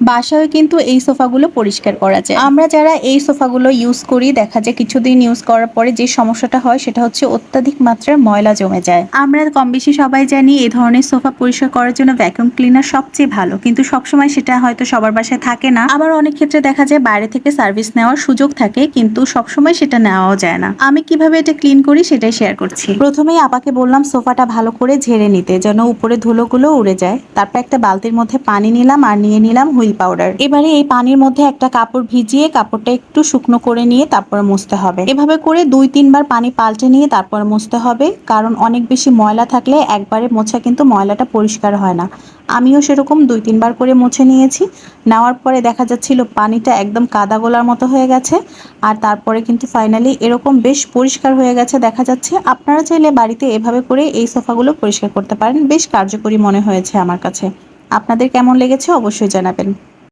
বাসায় কিন্তু এই সোফাগুলো পরিষ্কার করা যায়। আমরা যারা এই সোফাগুলো ইউজ করি, দেখা যায় কিছুদিন ইউজ করার পরে যে সমস্যাটা হয়, সেটা হচ্ছে অত্যাধিক মাত্রার ময়লা জমে যায়। আমরা কম বেশি সবাই জানি এই ধরনের সোফা পরিষ্কার করার জন্য ভ্যাকুয়াম ক্লিনার সবচেয়ে ভালো। কিন্তু সবসময় সেটা হয়তো সবার বাসায় থাকে না। আবার অনেক ক্ষেত্রে দেখা যায় বাইরে থেকে সার্ভিস নেওয়ার সুযোগ থাকে, কিন্তু সবসময় সেটা নেওয়াও যায় না। আমি কীভাবে এটা ক্লিন করি সেটাই শেয়ার করছি। প্রথমেই আপাকে বললাম সোফাটা ভালো করে ঝেড়ে নিতে, যেন উপরে ধুলোগুলো উড়ে যায়। তারপর একটা বালতির মধ্যে পানি নিলাম আর নিয়ে নিলাম হুইল পাউডার এবারে এই পানির মধ্যে একটা কাপড় ভিজিয়ে কাপড়টা একটু শুকনো করে নিয়ে তারপর মুছতে হবে। এভাবে করে দুই, তিনবার পানি পাল্টে নিয়ে তারপর মুছতে হবে, কারণ অনেক বেশি ময়লা থাকলে একবারে মোছা কিন্তু ময়লাটা পরিষ্কার হয় না। আমিও সেরকম দুই, তিনবার করে মুছে নিয়েছি। নেওয়ার পরে দেখা যাচ্ছিল পানিটা একদম কাদা গোলার মতো হয়ে গেছে, আর তারপরে কিন্তু ফাইনালি এরকম বেশ পরিষ্কার হয়ে গেছে দেখা যাচ্ছে। আপনারা চাইলে বাড়িতে এভাবে করে এই সোফাগুলো পরিষ্কার করতে পারেন, বেশ কার্যকরী মনে হয়েছে আমার কাছে। আপনাদের কেমন লেগেছে অবশ্যই জানাবেন।